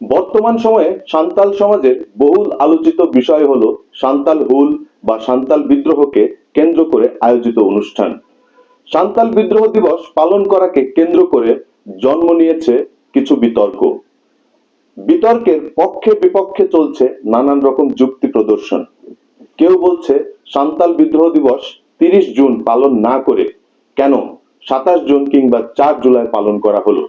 বর্তমান সময়ে সান্তাল সমাজের বহুল আলোচিত বিষয় হলো সান্তাল হুল বা সান্তাল বিদ্রোহকে কেন্দ্র করে আয়োজিত অনুষ্ঠান। সান্তাল বিদ্রোহ দিবস পালন করাকে কেন্দ্র করে জন্ম নিয়েছে কিছু বিতর্ক। বিতর্কের পক্ষে বিপক্ষে চলছে নানান রকম যুক্তি প্রদর্শন। কেউ বলছে সান্তাল বিদ্রোহ দিবস তিরিশ জুন পালন না করে কেন সাতাশ জুন কিংবা চার জুলাই পালন করা হলো।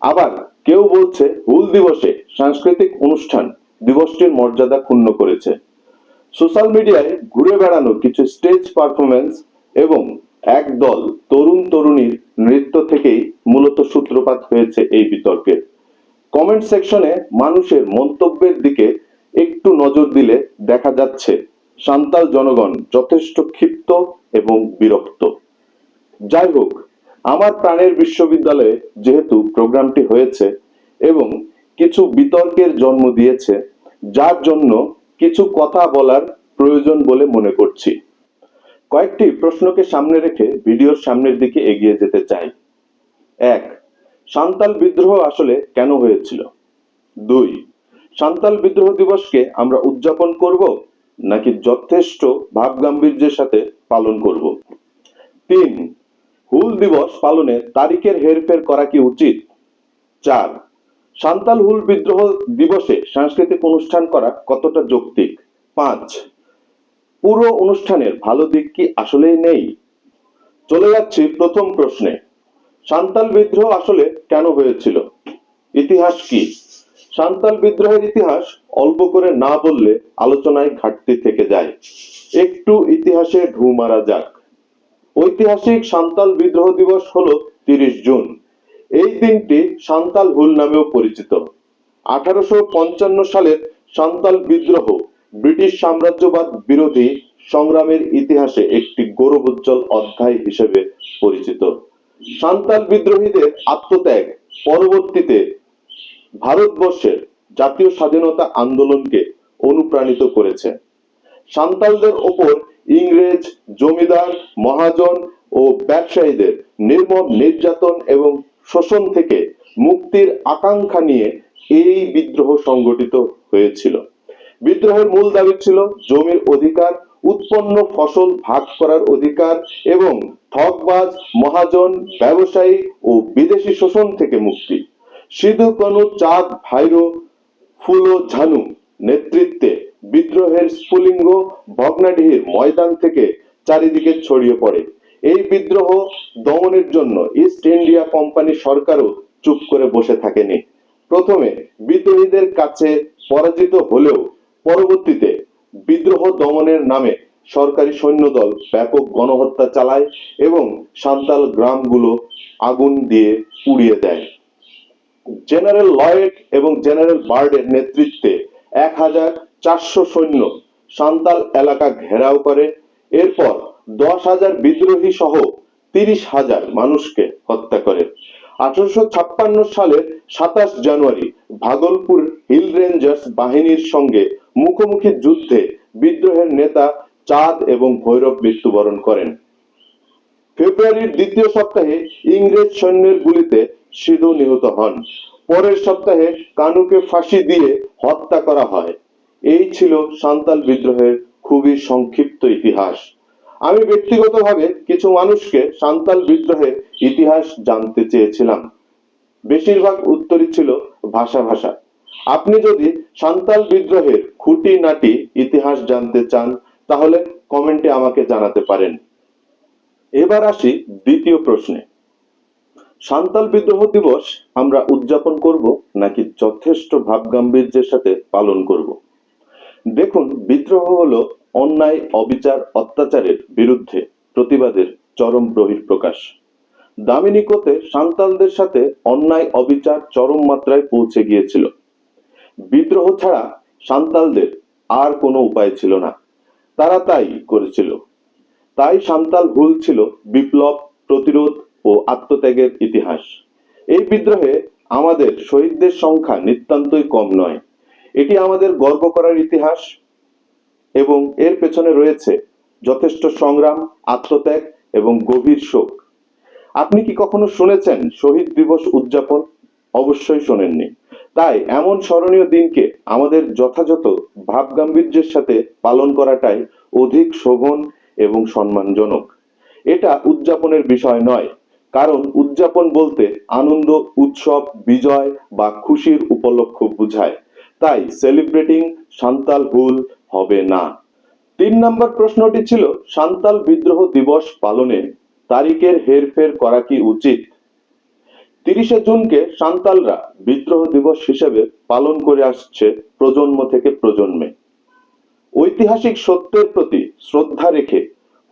আবার কেউ বলছে হুল দিবসে সাংস্কৃতিক অনুষ্ঠান দিবসটির মর্যাদা ক্ষুণ্ণ করেছে। সোশ্যাল মিডিয়ায় ঘুরে বেড়ানো কিছু স্টেজ পারফরমেন্স এবং একদল তরুণ তরুণীর নৃত্য থেকেই মূলত সূত্রপাত হয়েছে এই বিতর্কের কমেন্ট সেকশনে মানুষের মন্তব্যের দিকে একটু নজর দিলে দেখা যাচ্ছে সান্তাল জনগণ যথেষ্ট ক্ষিপ্ত এবং বিরক্ত। যাই হোক আমার প্রাণের বিশ্ববিদ্যালয়ে যেহেতু প্রোগ্রামটি হয়েছে এবং কিছু বিতর্কের জন্ম দিয়েছে, যার জন্য কিছু কথা বলার প্রয়োজন বলে মনে করছি। কয়েকটি প্রশ্নকে সামনে রেখে ভিডিওর সামনের দিকে এগিয়ে যেতে চাই। এক সান্তাল বিদ্রোহ আসলে কেন হয়েছিল? দুই সান্তাল বিদ্রোহ দিবসকে আমরা উদযাপন করব নাকি যথেষ্ট ভাবগাম্ভীর্যের সাথে পালন করব? তিন হুল দিবস পালনে তারিখের হেরফের করা কি উচিত? চার, সান্তাল হুল বিদ্রোহ দিবসে সাংস্কৃতিক অনুষ্ঠান করা কতটা যৌক্তিক? পাঁচ, পুরো অনুষ্ঠানের ভালো দিক কি আসলেই নেই? চলে যাচ্ছি প্রথম প্রশ্নে। সান্তাল বিদ্রোহ আসলে কেন হয়েছিল? ইতিহাস কি? সান্তাল বিদ্রোহের ইতিহাস অল্প করে না বললে আলোচনায় ঘাটতি থেকে যায়। একটু ইতিহাসে ঢু মারা যাক। ঐতিহাসিক সান্তাল বিদ্রোহ দিবস হলো তিরিশ জুন। এই দিনটি সান্তাল হুল নামেও পরিচিত। আঠারোশো পঞ্চান্ন সালের সান্তাল বিদ্রোহ ব্রিটিশ সাম্রাজ্যবাদ বিরোধী সংগ্রামের ইতিহাসে একটি গৌরবোজ্জ্বল অধ্যায় হিসেবে পরিচিত। সান্তাল বিদ্রোহীদের আত্মত্যাগ পরবর্তীতে ভারতবর্ষের জাতীয় স্বাধীনতা আন্দোলনকে অনুপ্রাণিত করেছে। সান্তালদের ওপর ইংরেজ জমিদার, মহাজন ও ব্যবসায়ীদের নির্মম নির্যাতন এবং শোষণ থেকে মুক্তির আকাঙ্ক্ষা নিয়ে এই বিদ্রোহ সংগঠিত হয়েছিল। বিদ্রোহের মূল দাবি ছিল জমির অধিকার, উৎপন্ন ফসল ভাগ করার অধিকার এবং ঠকবাজ মহাজন, ব্যবসায়ী ও বিদেশি শোষণ থেকে মুক্তি। সিধু কানু চাঁদ ভাইরো ফুলো ঝানু নেতৃত্বে বিদ্রোহের স্ফুলিঙ্গ ভগ্নাডিহির ময়দান থেকে চারিদিকে ছড়িয়ে পড়ে। এই বিদ্রোহ দমনের জন্য ইস্ট ইন্ডিয়া কোম্পানি সরকারও চুপ করে বসে থাকেনি। প্রথমে বিদ্রোহীদের কাছে পরাজিত হলেও পরবর্তীতে বিদ্রোহ দমনের নামে সরকারি সৈন্যদল ব্যাপক গণহত্যা চালায় এবং সান্তাল গ্রামগুলো আগুন দিয়ে পুড়িয়ে দেয়। জেনারেল লয়েড এবং জেনারেল বার্ডের নেতৃত্বে এক হাজার চারশো সৈন্য সান্তাল এলাকা ঘেরাও করে। এরপর দশ হাজার বিদ্রোহী সহ তিরিশ হাজার মানুষকে হত্যা করে। আঠারোশো ছাপ্পান্ন সালের সাতাশ জানুয়ারি ভাগলপুর হিল রেঞ্জার্স বাহিনীর সঙ্গে মুখোমুখি যুদ্ধে বিদ্রোহের নেতা চাঁদ এবং ভৈরব মৃত্যুবরণ করেন। ফেব্রুয়ারির দ্বিতীয় সপ্তাহে ইংরেজ সৈন্যের গুলিতে সিধু নিহত হন। পরের সপ্তাহে কানুকে ফাঁসি দিয়ে হত্যা করা হয়। এই ছিল সান্তাল বিদ্রোহের খুবই সংক্ষিপ্ত ইতিহাস। আমি ব্যক্তিগতভাবে কিছু মানুষকে সান্তাল বিদ্রোহের ইতিহাস জানতে চেয়েছিলাম। বেশিরভাগ উত্তরই ছিল ভাষা ভাষা। আপনি যদি সান্তাল বিদ্রোহের খুঁটি নাটি ইতিহাস জানতে চান, তাহলে কমেন্টে আমাকে জানাতে পারেন। এবার আসি দ্বিতীয় প্রশ্নে। সান্তাল বিদ্রোহ দিবস আমরা উদযাপন করব নাকি যথেষ্ট ভাবগাম্ভীর্যের সাথে পালন করব? দেখুন, বিদ্রোহ হলো অন্যায়, অবিচার, অত্যাচারের বিরুদ্ধে প্রতিবাদের চরম বহিঃপ্রকাশ। দামিনিকোতে সান্তালদের সাথে অন্যায়, অবিচার চরম মাত্রায় পৌঁছে গিয়েছিল। বিদ্রোহ ছাড়া সান্তালদের আর কোনো উপায় ছিল না। তারা তাই করেছিল। তাই সান্তাল ভুল ছিল বিপ্লব, প্রতিরোধ ও আত্মত্যাগের ইতিহাস। এই বিদ্রোহে আমাদের শহীদদের সংখ্যা নিতান্তই কম নয়। এটি আমাদের গর্ব করার ইতিহাস এবং এর পেছনে রয়েছে যথেষ্ট সংগ্রাম, আত্মত্যাগ এবং গভীর শোক। আপনি কি কখনো শুনেছেন শহীদ দিবস উদযাপন? অবশ্যই শোনেননি। তাই এমন স্মরণীয় দিনকে আমাদের যথাযথ ভাবগাম্ভীর্যের সাথে পালন করাটাই অধিক শোভন এবং সম্মানজনক। এটা উদযাপনের বিষয় নয়, কারণ উদযাপন বলতে আনন্দ, উৎসব, বিজয় বা খুশির উপলক্ষ বোঝায়। তাই সেলিব্রেটিং সান্তাল হুল হবে না। তিন নম্বর প্রশ্নটি ছিল, সান্তাল বিদ্রোহ দিবস পালনে তারিখের হেরফের করা কি উচিত? তিরিশে জুনকে সান্তালরা বিদ্রোহ দিবস হিসেবে পালন করে আসছে প্রজন্ম থেকে প্রজন্মে। ঐতিহাসিক সত্যের প্রতি শ্রদ্ধা রেখে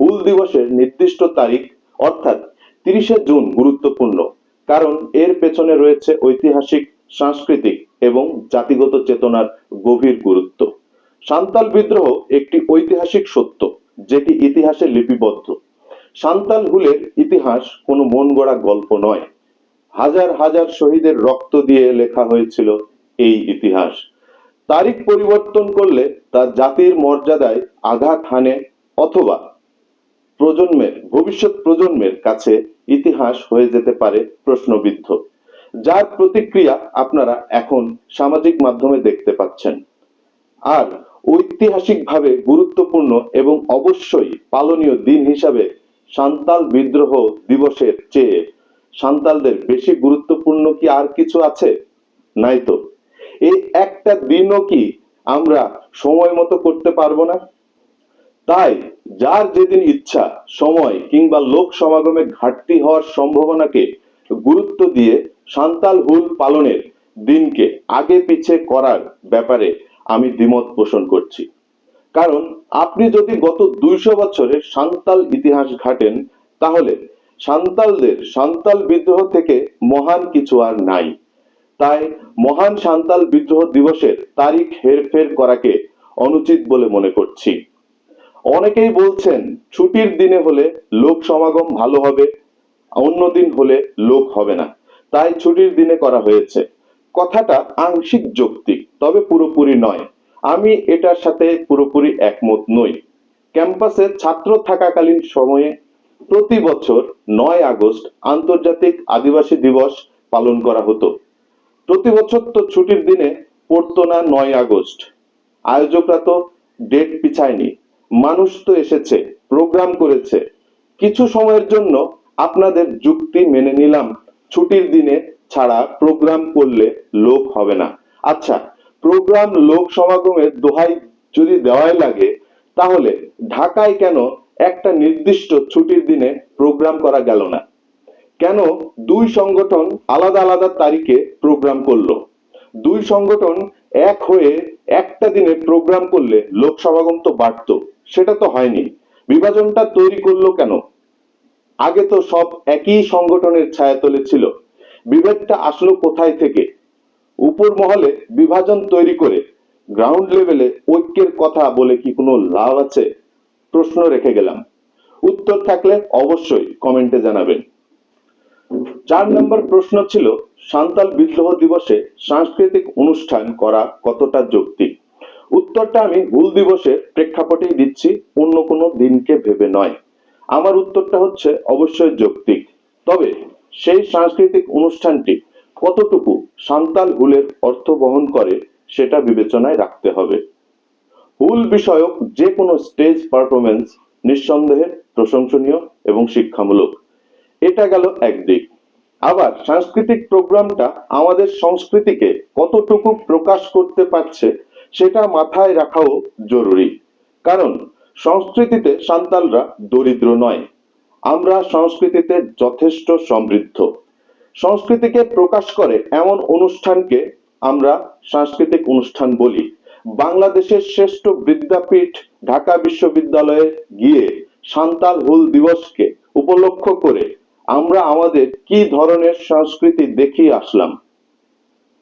হুল দিবসের নির্দিষ্ট তারিখ, অর্থাৎ তিরিশে জুন, গুরুত্বপূর্ণ। কারণ এর পেছনে রয়েছে ঐতিহাসিক সাংস্কৃতিক এবং জাতিগত চেতনার গভীর গুরুত্ব। সান্তাল বিদ্রোহ একটি ঐতিহাসিক সত্য, যেটি ইতিহাসে লিপিবদ্ধ। সান্তাল হুলের ইতিহাস কোনো মন গড়া গল্প নয়। হাজার হাজার শহীদের রক্ত দিয়ে লেখা হয়েছিল এই ইতিহাস। তারিখ পরিবর্তন করলে তা জাতির মর্যাদায় আঘাত হানে অথবা প্রজন্মের, ভবিষ্যৎ প্রজন্মের কাছে ইতিহাস হয়ে যেতে পারে প্রশ্নবিদ্ধ। যার প্রতিক্রিয়া আপনারা এখন সামাজিক মাধ্যমে দেখতে পাচ্ছেন। আর ঐতিহাসিকভাবে গুরুত্বপূর্ণ এবং অবশ্যই পালনীয় দিন হিসাবে সান্তাল বিদ্রোহ দিবসের চেয়ে সান্তালদের বেশি গুরুত্বপূর্ণ কি আর কিছু আছে? নাই তো। এই একটা দিনও কি আমরা সময় মতো করতে পারব না? তাই যার যেদিন ইচ্ছা, সময় কিংবা লোক সমাগমে ঘাটতি হওয়ার সম্ভাবনাকে গুরুত্ব দিয়ে সান্তাল হুল পালনের দিনকে আগে পিছে করার ব্যাপারে আমি দ্বিমত পোষণ করছি। কারণ আপনি যদি গত দুইশো বছরের সান্তাল ইতিহাস ঘাটেন, তাহলে সান্তালদের সান্তাল বিদ্রোহ থেকে মহান কিছু আর নাই। তাই মহান সান্তাল বিদ্রোহ দিবসের তারিখ হেরফের করাকে অনুচিত বলে মনে করছি। অনেকেই বলছেন, ছুটির দিনে হলে লোক সমাগম ভালো হবে, অন্য দিন হলে লোক হবে না। তাই ছুটির দিনে করা হয়েছে। কথাটা আংশিক যৌক্তিক, তবে পুরোপুরি নয়। আমি এটার সাথে পুরোপুরি একমত নই। ক্যাম্পাসে ছাত্র থাকাকালীন সময়ে প্রতি বছর নয় আগস্ট আন্তর্জাতিক আদিবাসী দিবস পালন করা হতো। প্রতি বছর তো ছুটির দিনে পড়তো না নয় আগস্ট। আয়োজকরা তো ডেট পিছায়নি। মানুষ তো এসেছে, প্রোগ্রাম করেছে। কিছু সময়ের জন্য আপনাদের যুক্তি মেনে নিলাম। ছুটির দিনে ছাড়া প্রোগ্রাম করলে লোক হবে না। আচ্ছা প্রোগ্রাম লোক সমাগমের দোহাই যদি দেওয়াই লাগে, তাহলে ঢাকায় কেন একটা নির্দিষ্ট ছুটির দিনে প্রোগ্রাম করা গেল না? কেন দুই সংগঠন আলাদা আলাদা তারিখে প্রোগ্রাম করল? দুই সংগঠন এক হয়ে একটা দিনে প্রোগ্রাম করলে লোক সমাগম তো বাড়তো, সেটা তো হয়নি। বিভাজনটা তৈরি করল কেন? আগে তো সব একই সংগঠনের ছায়াতলে ছিল। বিভেদটা আসলো কোথায় থেকে? উপর মহলে বিভাজন তৈরি করে গ্রাউন্ড লেভেলে ঐক্যের কথা বলে কি কোনো লাভ আছে? প্রশ্ন রেখে গেলাম। উত্তর থাকলে অবশ্যই কমেন্টে জানাবেন। চার নম্বর প্রশ্ন ছিল সান্তাল বিদ্রোহ দিবসে সাংস্কৃতিক অনুষ্ঠান করা কতটা যৌক্তিক? উত্তরটা আমি ভুল দিবসের প্রেক্ষাপটেই দিচ্ছি, অন্য কোনো দিনকে ভেবে নয়। আমার উত্তরটা হচ্ছে অবশ্যই যৌক্তিক। তবে সেই সাংস্কৃতিক অনুষ্ঠানটি কতটুকু সান্তাল হুলের অর্থ বহন করে সেটা বিবেচনায় রাখতে হবে। হুল বিষয়ক যে কোনো স্টেজ পারফরমেন্স নিঃসন্দেহে প্রশংসনীয় এবং শিক্ষামূলক। এটা গেল একদিক আবার সাংস্কৃতিক প্রোগ্রামটা আমাদের সংস্কৃতিকে কতটুকু প্রকাশ করতে পারছে সেটা মাথায় রাখাও জরুরি। কারণ সংস্কৃতিতে সান্তালরা দরিদ্র নয়। আমরা সংস্কৃতিতে যথেষ্ট সমৃদ্ধ। সংস্কৃতিকে প্রকাশ করে এমন অনুষ্ঠানকে আমরা সাংস্কৃতিক অনুষ্ঠান বলি। বাংলাদেশের শ্রেষ্ঠ বিদ্যাপীঠ ঢাকা বিশ্ববিদ্যালয়ে গিয়ে সান্তাল হুল দিবসকে উপলক্ষ করে আমরা আমাদের কি ধরনের সংস্কৃতি দেখিয়ে আসলাম।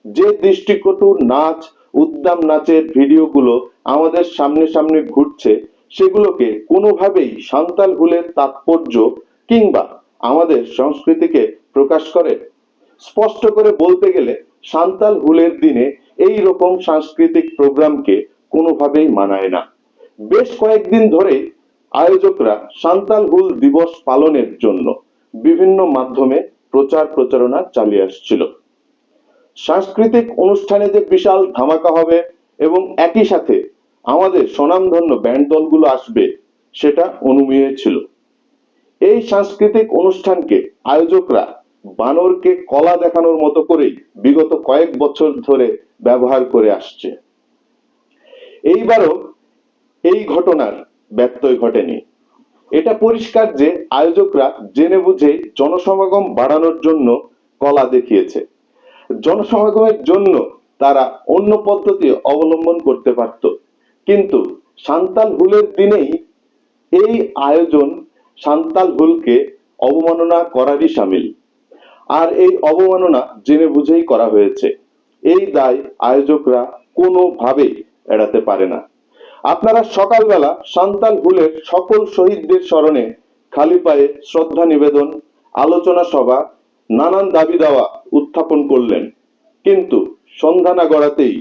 যে দৃষ্টিকটু নাচ, উদ্দাম নাচের ভিডিওগুলো আমাদের সামনে সামনে ঘুরছে সেগুলোকে কোনোভাবেই সান্তাল হুলের তাৎপর্য কিংবা আমাদের সংস্কৃতিকে প্রকাশ করে। স্পষ্ট করে বলতে গেলে সান্তাল হুলের দিনে এই রকম সাংস্কৃতিক প্রোগ্রামকে কোনোভাবেই মানায় না। বেশ কয়েকদিন ধরে আয়োজকরা সান্তাল হুল দিবস পালনের জন্য বিভিন্ন মাধ্যমে প্রচার প্রচারণা চালিয়ে আসছিল। সাংস্কৃতিক অনুষ্ঠানে যে বিশাল ধামাকা হবে এবং একই সাথে আমাদের স্বনামধন্য ব্যান্ড দলগুলো আসবে, সেটা অনুমেয় ছিল। এই সাংস্কৃতিক অনুষ্ঠানকে আয়োজকরা বানরকে কলা দেখানোর মতো করেই বিগত কয়েক বছর ধরে ব্যবহার করে আসছে। এইবারও এই ঘটনার ব্যত্যয় ঘটেনি। এটা পরিষ্কার যে আয়োজকরা জেনে বুঝে জনসমাগম বাড়ানোর জন্য কলা দেখিয়েছে। জনসমাগমের জন্য তারা অন্য পদ্ধতি অবলম্বন করতে পারত। কিন্তু সান্তাল হুলের দিনেই এই আয়োজন সান্তাল হুলকে অবমাননা করারই সামিল। আর এই অবমাননা জেনে বুঝেই করা হয়েছে, এই দায় আয়োজকরা কোনোভাবেই এড়াতে পারে না। আপনারা সকালবেলা সান্তাল হুলের সকল শহীদদের স্মরণে খালি পায়ে শ্রদ্ধা নিবেদন, আলোচনা সভা, নানান দাবি দাওয়া উত্থাপন করলেন। কিন্তু সন্ধ্যা না গড়াতেই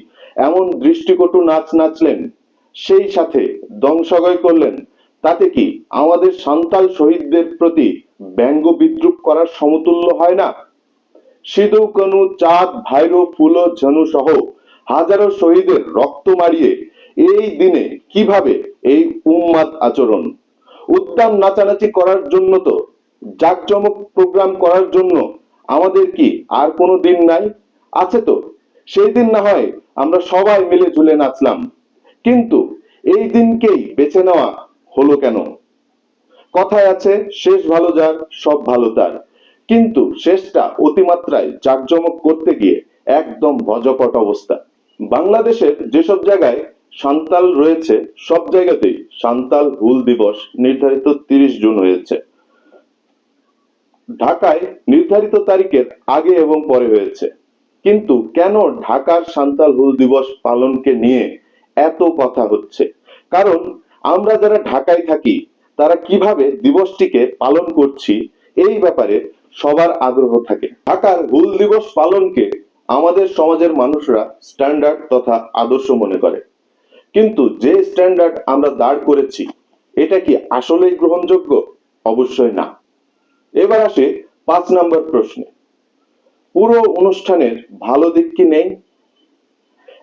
এমন দৃষ্টিকটু নাচ নাচলেন সেই সাথে দংশগয় করলেন। তাতে কি আমাদের সান্তাল শহীদদের প্রতি ব্যঙ্গ বিদ্রুপ করার সমতুল্য হয় না? সিধু, কনু, চাঁদ, ভাইরো, ফুলো, ঝনু সহ হাজারো শহীদের রক্ত মারিয়ে এই দিনে কীভাবে এই উম্মাদ আচরণ? উদ্যান নাচানাচি করার জন্য তো, জাকজমক প্রোগ্রাম করার জন্য আমাদের কি আর কোনো দিন নাই? আছে তো, সেই দিন না হয় আমরা সবাই মিলে ঝুলে নাচলাম। কিন্তু এই দিনকেই বেছে নেওয়া হলো কেন? কথায় আছে, শেষ ভালো যার, সব ভালো তার। কিন্তু শেষটা অতিমাত্রায় জাঁকজমক করতে গিয়ে একদম ভজকট অবস্থা। বাংলাদেশের যেসব জায়গায় সান্তাল রয়েছে, সব জায়গাতেই সান্তাল হুল দিবস নির্ধারিত তিরিশ জুন হয়েছে। ঢাকায় নির্ধারিত তারিখের আগে এবং পরে হয়েছে। কিন্তু কেন ঢাকার সান্তাল হুল দিবস পালনকে নিয়ে এত কথা হচ্ছে। কারণ আমরা যারা ঢাকায় থাকি, তারা কীভাবে দিবসটিকে পালন করছি, এই ব্যাপারে সবার আগ্রহ থাকে। ঢাকার হুল দিবস পালনকে আমাদের সমাজের মানুষরা স্ট্যান্ডার্ড তথা আদর্শ মনে করে। কিন্তু যে স্ট্যান্ডার্ড আমরা দাঁড় করেছি, এটা কি আসলেই গ্রহণযোগ্য? অবশ্যই না। এবার আসে পাঁচ নম্বর প্রশ্নে। পুরো অনুষ্ঠানের ভালো দিক কি নেই?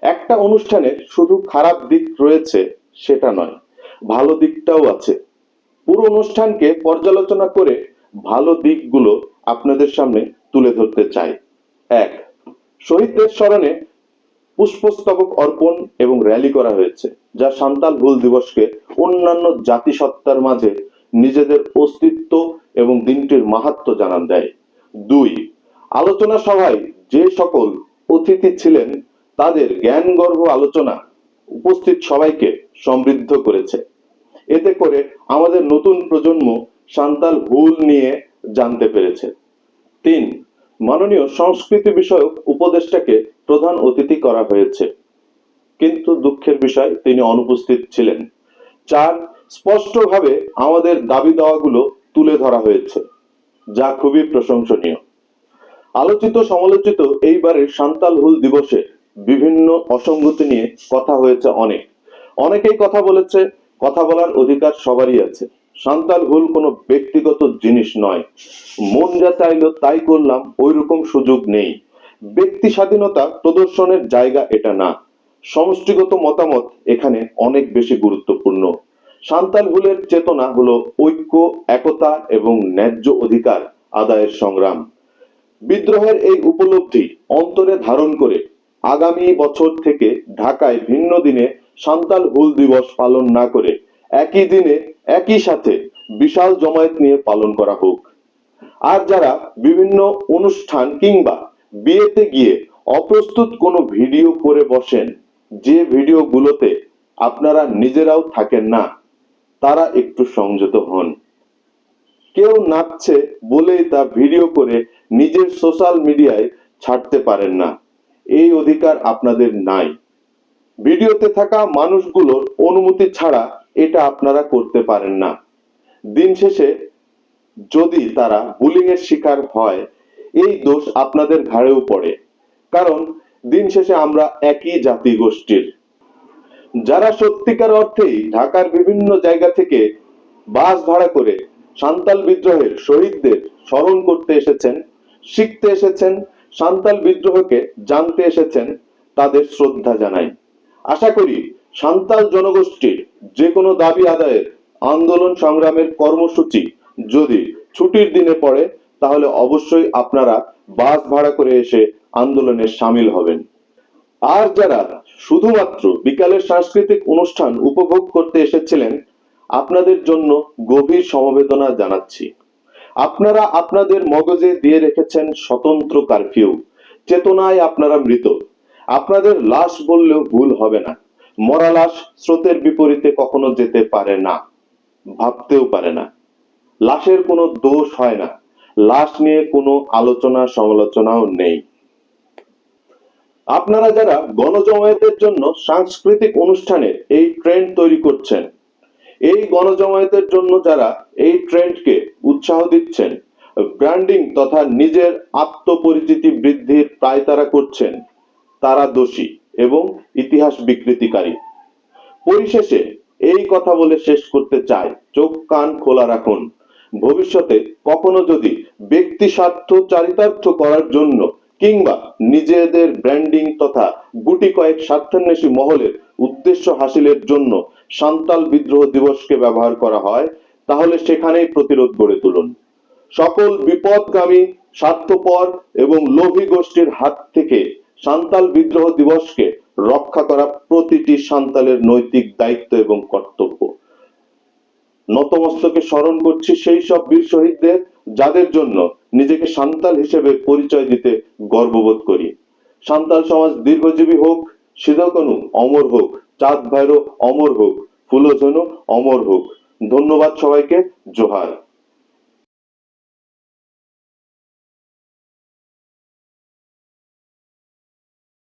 একটা অনুষ্ঠানের শুধু খারাপ দিক রয়েছে সেটা নয়, ভালো দিকটাও আছে। পুরো অনুষ্ঠানকে পর্যালোচনা করে ভালো দিকগুলো আপনাদের সামনে তুলে ধরতে চাই। এক, শহীদদের স্মরণে পুষ্পস্তবক অর্পণ এবং র্যালি করা হয়েছে, যা সান্তাল হুল দিবসকে অন্যান্য জাতিসত্তার মাঝে নিজেদের অস্তিত্ব এবং দিনটির মাহাত্ম জানান দেয়। দুই, আলোচনা সভায় যে সকল অতিথি ছিলেন তাদের জ্ঞানগর্ভ আলোচনা উপস্থিত সবাইকে সমৃদ্ধ করেছে। এতে করে আমাদের নতুন প্রজন্ম সান্তাল হুল নিয়ে জানতে পেরেছে। তিন, মাননীয় সংস্কৃতি বিষয়ক উপদেষ্টাকে প্রধান অতিথি করা হয়েছে। কিন্তু দুঃখের বিষয়, তিনি অনুপস্থিত ছিলেন। চার, স্পষ্টভাবে আমাদের দাবি দাওয়াগুলো তুলে ধরা হয়েছে, যা খুবই প্রশংসনীয়। আলোচিত সমালোচিত এইবারের সান্তাল হুল দিবসে বিভিন্ন অসঙ্গতি নিয়ে কথা হয়েছে অনেক। অনেকেই কথা বলেছে, কথা বলার অধিকার সবারই আছে। সান্তাল হুল কোনো ব্যক্তিগত জিনিস নয়। মন যা চাইলো তাই করলাম ওই রকম সুযোগ নেই। ব্যক্তি স্বাধীনতা প্রদর্শনের জায়গা এটা না। সমষ্টিগত মতামত এখানে অনেক বেশি গুরুত্বপূর্ণ। সান্তাল হুলের চেতনা হলো ঐক্য, একতা এবং ন্যায্য অধিকার আদায়ের সংগ্রাম। বিদ্রোহের এই উপলব্ধি অন্তরে ধারণ করে আগামী বছর থেকে ঢাকায় ভিন্ন দিনে সান্তাল হুল দিবস পালন না করে একই দিনে একই সাথে বিশাল জমায়েত নিয়ে পালন করা হোক। আর যারা বিভিন্ন অনুষ্ঠান কিংবা বিয়েতে গিয়ে অপ্রস্তুত কোনো ভিডিও করে বসেন, যে ভিডিওগুলোতে আপনারা নিজেরাও থাকেন না, তারা একটু সংযত হন। কেউ নাচছে বলেই তা ভিডিও করে নিজের সোশ্যাল মিডিয়ায় ছাড়তে পারেন না। এই অধিকার আপনাদের নাই। ভিডিওতে থাকা মানুষগুলোর অনুমতি ছাড়া এটা আপনারা করতে পারেন না। দিন শেষে যদি তারা বুলিং এর শিকার হয়, এই দোষ আপনাদের ঘাড়েও পড়ে। কারণ দিন শেষে আমরা একই জাতি গোষ্ঠীর। যারা সত্যিকার অর্থেই ঢাকার বিভিন্ন জায়গা থেকে বাস ভাড়া করে সান্তাল বিদ্রোহের শহীদদের স্মরণ করতে এসেছেন, শিখতে এসেছেন সান্তাল বিদ্রোহকে জানতে এসেছেন তাদের শ্রদ্ধা জানাই। আশা করি সান্তাল জনগোষ্ঠীর যে কোনো দাবি আদায়ের আন্দোলন সংগ্রামের কর্মসূচি যদি ছুটির দিনে পড়ে, তাহলে অবশ্যই আপনারা বাস ভাড়া করে এসে আন্দোলনে সামিল হবেন। আর যারা শুধুমাত্র বিকালের সাংস্কৃতিক অনুষ্ঠান উপভোগ করতে এসেছিলেন, আপনাদের জন্য গভীর সমবেদনা জানাচ্ছি। আপনারা আপনাদের মগজে দিয়ে রেখেছেন স্বতন্ত্র কারফিউ চেতনায় আপনারা মৃত। আপনাদের লাশ বললেও ভুল হবে না। মরা লাশ স্রোতের বিপরীতে কখনো যেতে পারে না। ভাবতেও পারে না। লাশের কোনো দোষ হয় না। লাশ নিয়ে কোনো আলোচনা সমালোচনাও নেই। আপনারা যারা গণজমায়েতের জন্য সাংস্কৃতিক অনুষ্ঠানে এই ট্রেন্ড তৈরি করছেন এই গণজমায়েতের জন্য যারা এই ট্রেন্ডকে উৎসাহ দিচ্ছেন, ব্র্যান্ডিং তথা নিজের আত্মপরিচিতি বৃদ্ধির পায়তারা করছেন, তারা দোষী এবং ইতিহাস বিকৃতিকারী। পরিশেষে এই কথা বলে শেষ করতে চাই। চোখ, কান খোলা রাখুন। ভবিষ্যতে কখনো যদি ব্যক্তি স্বার্থ চারিতার্থ করার জন্য কিংবা নিজেদের ব্র্যান্ডিং তথা গুটি কয়েক স্বার্থান্বেষী মহলের উদ্দেশ্য হাসিলের জন্য সান্তাল বিদ্রোহ দিবসকে ব্যবহার করা হয়, তাহলে সেখানেই প্রতিরোধ গড়ে তুলুন। সকল বিপদগামী, স্বার্থপর এবং লোভী গোষ্ঠীর হাত থেকে সান্তাল বিদ্রোহ দিবসকে রক্ষা করা প্রতিটি সান্তালের নৈতিক দায়িত্ব এবং কর্তব্য। নতমস্তকে স্মরণ করছি সেই সব বীর শহীদদের যাদের জন্য নিজেকে সান্তাল হিসেবে পরিচয় দিতে গর্ববোধ করি। সান্তাল সমাজ দীর্ঘজীবী হোক সিধকনু অমর হোক চাঁদ ভাইরো অমর হোক ফুলো যেন অমর হোক। ধন্যবাদ সবাইকে জোহার।